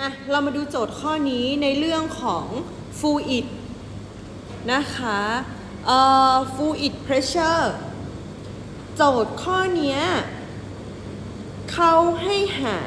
อะ เรามาดูโจทย์ข้อนี้ในเรื่องของ fluid นะคะเอ่อ fluid pressure โจทย์ข้อนี้เขาให้หา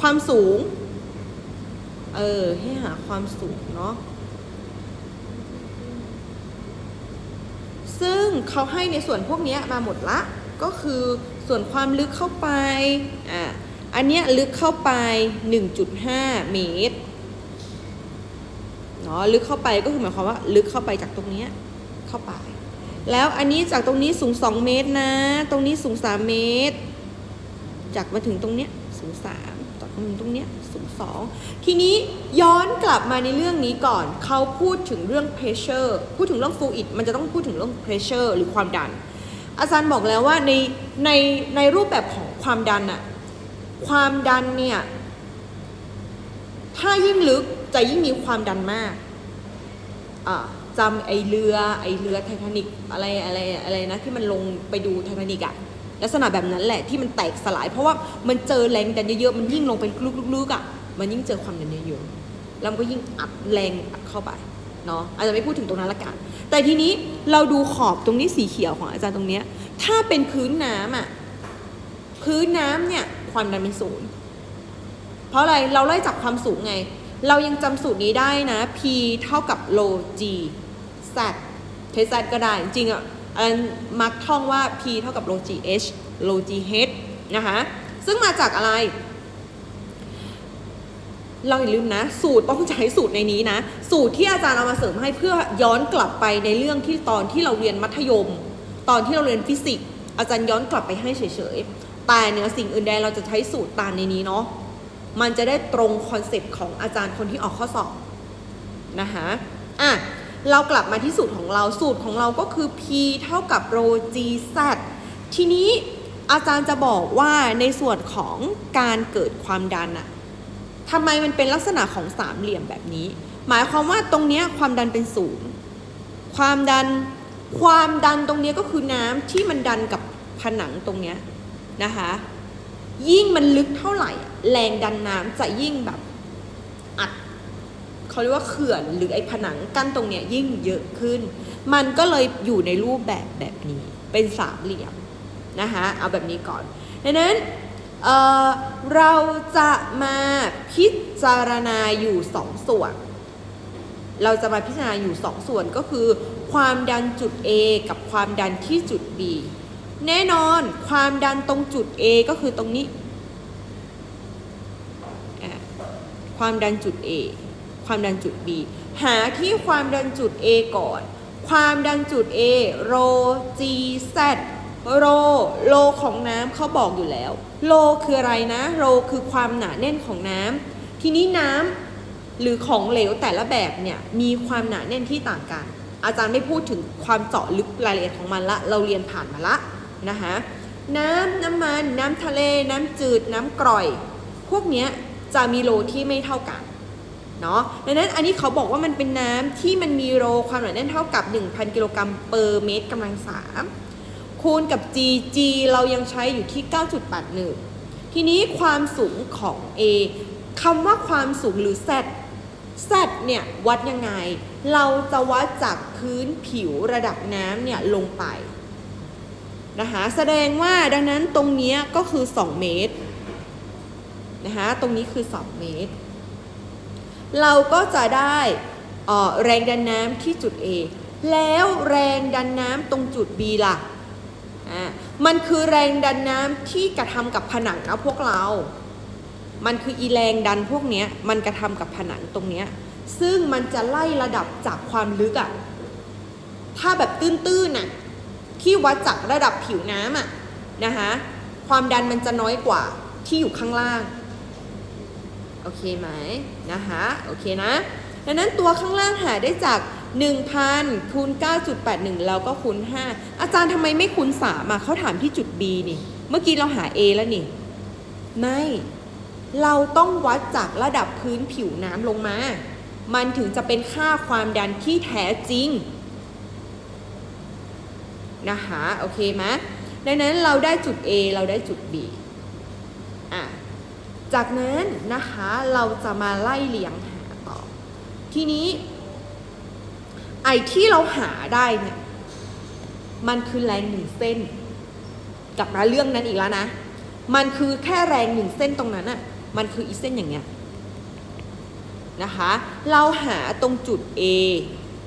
ความสูง เออ ให้หาความสูงเนาะ ซึ่งเขาให้ในส่วนพวกนี้มาหมดละ ก็คือส่วนความลึกเข้าไป อะ อันเนี้ยลึกเข้าไป 1.5 เมตรเนาะลึกเข้าไปก็คือหมายความว่า ลึกเข้าไปจากตรงเนี้ยเข้าไป แล้วอันนี้จากตรงนี้สูง 2 เมตรนะ ตรงนี้สูง 3 เมตร จากมาถึงตรงเนี้ยสูง3จากมาถึงตรงเนี้ยสูง 2 ทีนี้ย้อนกลับมาในเรื่องนี้ก่อน เขาพูดถึงเรื่อง pressure พูดถึงเรื่อง fluid มันจะต้องพูดถึงเรื่อง pressure หรือความดัน อาจารย์บอกแล้วว่าในในในรูปแบบของความดันอะ ความดันเนี่ย ถ้ายิ่งลึกจะยิ่งมีความดันมากจำไอเรือไอเรือไททานิกอะไรอะไรอะไรนะที่มันลงไปดูไททานิกอะลักษณะแบบนั้นแหละที่มันแตกสลาย เพราะว่ามันเจอแรงดันเยอะๆมันยิ่งลงเป็นลึกๆๆอะมันยิ่งเจอความดันเยอะๆแล้วมันก็ยิ่งอัดแรงอัดเข้าไปเนาะอาจจะไม่พูดถึงตรงนั้นละกัน แต่ทีนี้เราดูขอบตรงนี้สีเขียวของอาจารย์ตรงเนี้ยถ้าเป็นพื้นน้ำอะพื้นน้ำเนี่ย ความดันเป็นศูนย์เพราะอะไรเราไล่จากความสูงไง เรายังจำสูตรนี้ได้นะ P เท่ากับโล G Z ใช้ Z ก็ได้ จริงๆอะอันมักท่องว่า P เท่ากับโล G H โล G H นะคะซึ่งมาจากอะไร เราอย่าลืมนะ สูตรต้องใช้สูตรในนี้นะ สูตรที่อาจารย์เอามาเสริมให้เพื่อย้อนกลับไปในเรื่องที่ตอนที่เราเรียนมัธยม ตอนที่เราเรียนฟิสิกส์ อาจารย์ย้อนกลับไปให้เฉยๆ แต่เนื้อสิ่งอื่นใดเราจะใช้สูตรตามในนี้เนาะ มันจะได้ตรงคอนเซปต์ของอาจารย์คนที่ออกข้อสอบนะคะอะ เรากลับมาที่สูตรของเรา สูตรของเราก็คือ p เท่ากับ rho g z ทีนี้อาจารย์จะบอกว่าในส่วนของการเกิดความดันอะทำไมมันเป็นลักษณะของสามเหลี่ยมแบบนี้ หมายความว่าตรงเนี้ยความดันเป็นศูนย์ความดันความดันตรงเนี้ยก็คือน้ำที่มันดันกับ ผนังตรงเนี้ยนะคะ ยิ่งมันลึกเท่าไหร่ แรงดันน้ำจะยิ่งแบบอัดเขาเรียกว่าเขื่อนหรือไอ้ผนังกั้นตรงเนี้ยยิ่งเยอะขึ้น มันก็เลยอยู่ในรูปแบบแบบนี้เป็นสามเหลี่ยมนะคะเอาแบบนี้ก่อนดังนั้นเเราจะมาพิจารณาอยู่สองส่วน เราจะมาพิจารณาอยู่สองส่วนก็คือ ความดันจุด A กับความดันที่จุด B แน่นอนความดันตรงจุด A ก็คือตรงนี้ ความดันจุด A ความดันจุด B หาที่ความดันจุด A ก่อน ความดันจุด A โร G Z โรโลของน้ำเขาบอกอยู่แล้ว โลคืออะไรนะโรคือความหนาแน่นของน้ำทีนี้น้ำหรือของเหลวแต่ละแบบเนี่ยมีความหนาแน่นที่ต่างกันอาจารย์ไม่พูดถึงความเจาะลึกรายละเอียดของมันละ เราเรียนผ่านมาละ นะคะน้ำน้ำมัน น้ำทะเล น้ำจืด น้ำกร่อย พวกเนี้ยจะมีโลที่ไม่เท่ากันเนาะดังนั้นอันนี้เขาบอกว่ามันเป็นน้ำที่มันมีโลความหนาแน่นเท่ากับ 1,000 กิโลกรัมเปอร์เมตรกำลังสามคูณกับ G G เรายังใช้อยู่ที่ 9.81 ทีนี้ความสูงของ A คำว่าความสูงหรือ Z Z เนี่ยวัดยังไง เราจะวัดจากพื้นผิวระดับน้ำเนี่ยลงไป นะคะแสดงว่าดังนั้นตรงนี้ก็คือ 2 เมตรนะคะตรงนี้คือ 2 เมตร เราก็จะได้อ่อแรงดันน้ำที่จุด A แล้วแรงดันน้ำตรงจุด B ล่ะอ่ามันคือแรงดันน้ำที่กระทำกับผนังนะพวกเรา มันคืออีแรงดันพวกเนี้ยมันกระทำกับผนังตรงเนี้ยซึ่งมันจะไล่ระดับจากความลึกอะถ้าแบบตื้นๆน่ะ ที่วัดจากระดับผิวน้ำอะนะคะความดันมันจะน้อยกว่าที่อยู่ข้างล่าง โอเคไหมนะคะโอเคนะ ดังนั้นตัวข้างล่างหาได้จาก 1,000คูณ9.81 แล้วก็คูณ5อาจารย์ทำไมไม่คูณ3อะเขาถามที่จุด B นี่ เมื่อกี้เราหา A แล้วนี่ ไม่ เราต้องวัดจากระดับพื้นผิวน้ำลงมา มันถึงจะเป็นค่าความดันที่แท้จริง นะคะโอเคไหมดังนั้นเราได้จุด A เราได้จุด B อะจากนั้นนะคะเราจะมาไล่เลียงหาต่อ ทีนี้ ไอ้ที่เราหาได้เนี่ยมันคือแรงหนึ่งเส้นกลับมาเรื่องนั้นอีกแล้วนะ มันคือแค่แรงหนึ่งเส้นตรงนั้นอะมันคืออีเส้นอย่างเงี้ยนะคะ เราหาตรงจุด A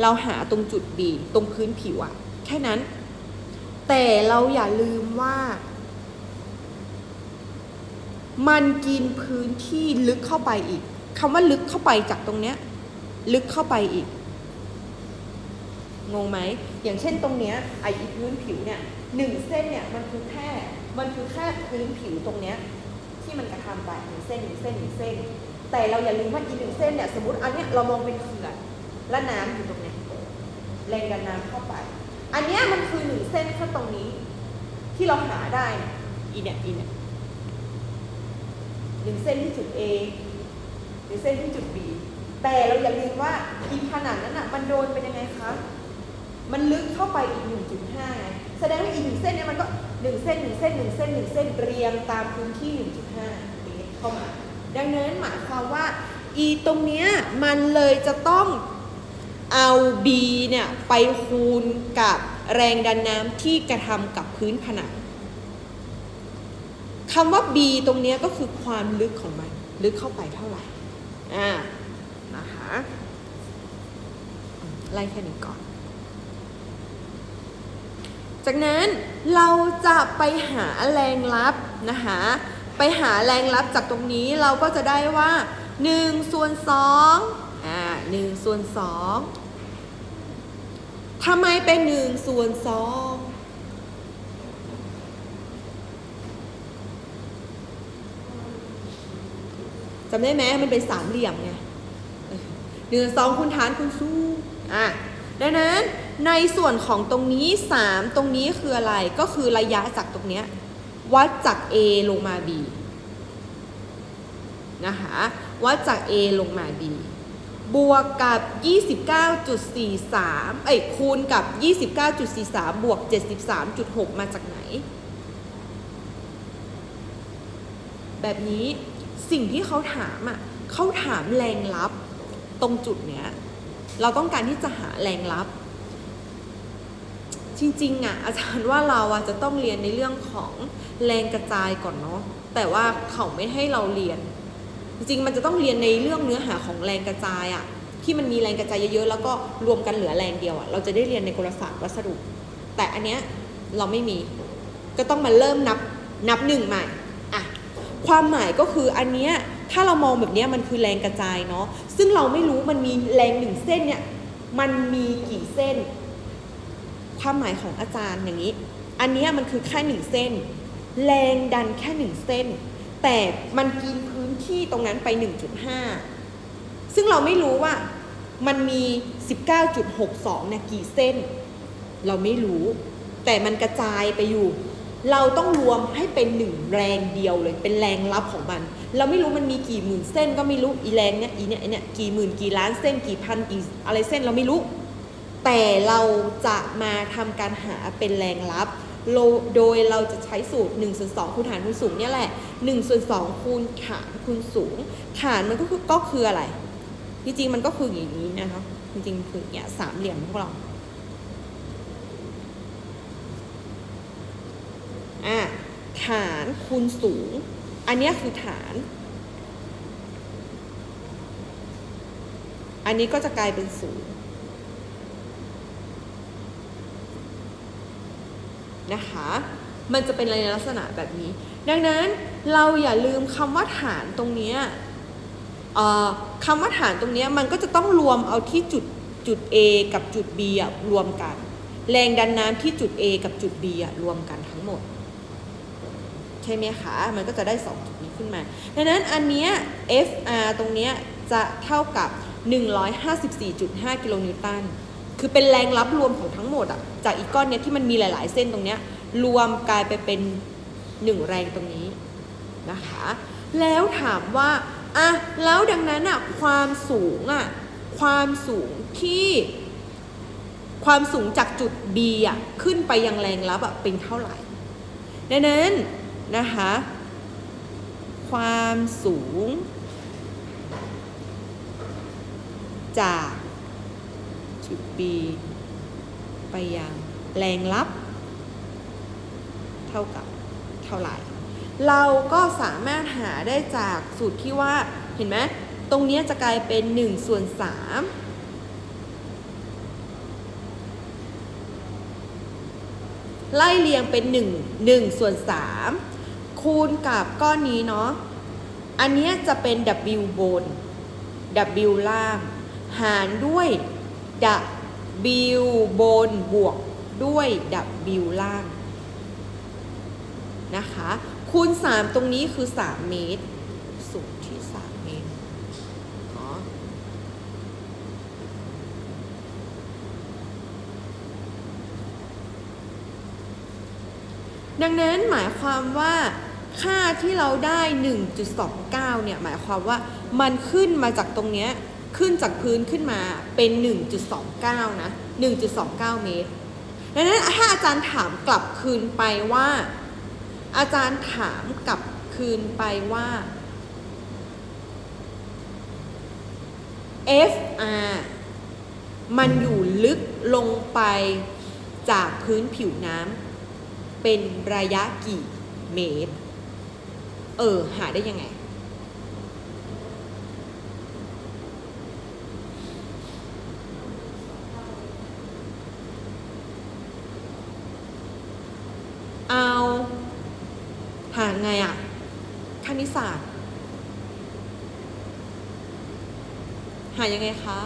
เราหาตรงจุด B ตรงพื้นผิวอะแค่นั้น แต่เราอย่าลืมว่า มันกินพื้นที่ลึกเข้าไปอีกคำว่าลึกเข้าไปจากตรงเนี้ย ลึกเข้าไปอีกงงไหมอย่างเช่นตรงเนี้ยไออีพื้นผิวเนี่ยหนึ่งเส้นเนี่ยมันคือแค่มันคือแค่พื้นผิวตรงเนี้ยที่มันกระทำไปหนึ่งเส้นหนึ่งเส้นหนึ่งเส้น แต่เราอย่าลืมว่าอีหนึ่งเส้นเนี่ยสมมติอันเนี้ยเรามองเป็นเขื่อนและน้ำอยู่ตรงเนี้ยแรงดันน้ำเข้าไป อันเนี้ยมันคือหนึ่งเส้นแค่ตรงนี้ ที่เราหาได้เนี่ยอีเนี่ยอีเนี่ยหนึ่งเส้นที่จุด A หรือเส้นที่จุด B แต่เราอย่าลืมว่าอีผนังนั้นอะมันโดนเป็นยังไงคะ มันลึกเข้าไปอีก 1.5ไงแสดงว่าอีกหนึ่งเส้นเนี่ยมันก็หนึ่งเส้นหนึ่งเส้นหนึ่งเส้นหนึ่งเส้นเรียงตามพื้นที่ 1.5เมตรเข้ามา ดังนั้นหมายความว่าอีตรงเนี้ยมันเลยจะต้อง เอา B เนี่ยไปคูณกับแรงดันน้ำที่กระทำกับพื้นผนังคำว่า B ตรงนี้ก็คือความลึกของมัน ลึกเข้าไปเท่าไหร่อ่านะคะไล่แค่นี้ก่อน จากนั้นเราจะไปหาแรงลับนะคะไปหาแรงลับจากตรงนี้เราก็จะได้ว่า1ส่วน2อ่า1ส่วน2 ทำไมเป็น1ส่วน2จำได้ไหมมันเป็นสามเหลี่ยมไงหนึ่งสองคูณฐานคูณสู้อะดังนั้นในส่วนของตรงนี้ 3 ตรงนี้คืออะไรก็คือระยะจากตรงเนี้ยวัดจาก A ลงมา B นะคะวัดจาก A ลงมา B บวกกับ 29.43 เอ้ยคูณกับ 29.43 บวก 73.6 มาจากไหน แบบนี้สิ่งที่เขาถามอะเขาถามแรงลับตรงจุดเนี้ย เราต้องการที่จะหาแรงลับ จริงๆอะอาจารย์ว่าเราอะจะต้องเรียนในเรื่องของแรงกระจายก่อนเนาะแต่ว่าเขาไม่ให้เราเรียน จริงๆ มันจะต้องเรียนในเรื่องเนื้อหาของแรงกระจายอะที่มันมีแรงกระจายเยอะๆ แล้วก็รวมกันเหลือแรงเดียวอะเราจะได้เรียนในกลศาสตร์วัสดุ แต่อันเนี้ยเราไม่มี ก็ต้องมาเริ่มนับนับหนึ่งใหม่อะความหมายก็คืออันเนี้ยถ้าเรามองแบบเนี้ยมันคือแรงกระจายเนาะ ซึ่งเราไม่รู้มันมีแรงหนึ่งเส้นเนี่ยมันมีกี่เส้น ความหมายของอาจารย์อย่างนี้ อันเนี้ยมันคือแค่หนึ่งเส้น แรงดันแค่หนึ่งเส้น แต่มันกินพื้น ที่ตรงนั้นไป 1.5 ซึ่งเราไม่รู้ว่ามันมี 19.62เนี่ยกี่เส้น เราไม่รู้ แต่มันกระจายไปอยู่ เราต้องรวมให้เป็นหนึ่งแรงเดียวเลย เป็นแรงลับของมัน เราไม่รู้มันมีกี่หมื่นเส้นก็ไม่รู้อีแรงเนี่ยอีเนี่ยเนี่ยกี่หมื่นกี่ล้านเส้นกี่พันกี่อะไรเส้นเราไม่รู้ แต่เราจะมาทำการหาเป็นแรงลับ โดยเราจะใช้สูตร1ส่วน2คูณฐานคูณสูงเนี่ยแหละ1ส่วน2คูณฐานคูณสูง ฐานมันก็คือก็คืออะไร จริงๆมันก็คืออย่างนี้นะคะจริงๆคือเนี่ยสามเหลี่ยมพวกเราอะฐานคูณสูง อันนี้คือฐาน อันนี้ก็จะกลายเป็นสูง นะคะ มันจะเป็นในลักษณะแบบนี้ ดังนั้นเราอย่าลืมคำว่าฐานตรงนี้คำว่าฐานตรงนี้มันก็จะต้องรวมเอาที่จุดจุด A กับจุด B อะรวมกัน แรงดันน้ำที่จุด A กับจุด B อะรวมกันทั้งหมด ใช่ไหมคะ มันก็จะได้ 2 จุดนี้ขึ้นมา ดังนั้นอันเนี้ย FR ตรงเนี้ยจะเท่ากับ 154.5 กิโลนิวตัน คือเป็นแรงรับรวมของทั้งหมดอะจากอีกก้อนเนี้ยที่มันมีหลาย ๆ เส้นตรงเนี้ยรวมกลายไปเป็นหนึ่งแรงตรงนี้นะคะ แล้วถามว่าอะแล้วดังนั้นอะความสูงอะความสูงที่ ความสูงจากจุด B อะขึ้นไปยังแรงรับอะเป็นเท่าไหร่ดังนั้นนะคะความสูงจาก B ไปยังแรงลับ เท่ากับเท่าไหร่ เราก็สามารถหาได้จากสูตรที่ว่าเห็นไหมตรงนี้จะกลายเป็น1ส่วน3ไล่เรียงเป็น 1 1ส่วน3คูณกับก้อนนี้เนาะอันนี้จะเป็น W บน W ล่าง หารด้วย W บนบวกด้วย W ล่างนะคะ คูณ 3 ตรงนี้คือ 3 เมตร สูงที่ 3 เมตรเนาะดังนั้นหมายความว่าค่าที่เราได้ 1.29 เนี่ย หมายความว่ามันขึ้นมาจากตรงเนี้ย ขึ้นจากพื้นขึ้นมาเป็น 1.29 นะ 1.29 เมตร ดังนั้นถ้าอาจารย์ถามกลับคืนไปว่า อาจารย์ถามกลับคืนไปว่า FR มันอยู่ลึกลงไปจากพื้นผิวน้ำเป็นระยะกี่เมตร เออ หาได้ยังไง เอา หา ไงอะคณิตศาสตร์ หายังไงคะ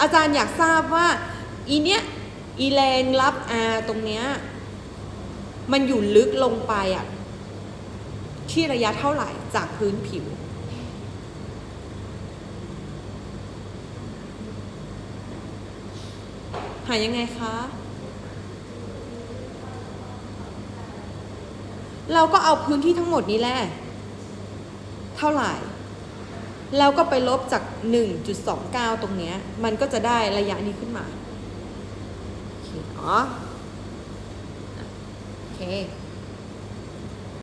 อาจารย์อยากทราบว่า อีเนี้ยอีแรงรับ R ตรงเนี้ยมันอยู่ลึกลงไปอะที่ระยะเท่าไหร่จากพื้นผิวหายังไงคะ เราก็เอาพื้นที่ทั้งหมดนี้แหละ เท่าไหร่ แล้วก็ไปลบจาก 1.29 ตรงเนี้ย มันก็จะได้ระยะนี้ขึ้นมา โอเคเนาะโอเค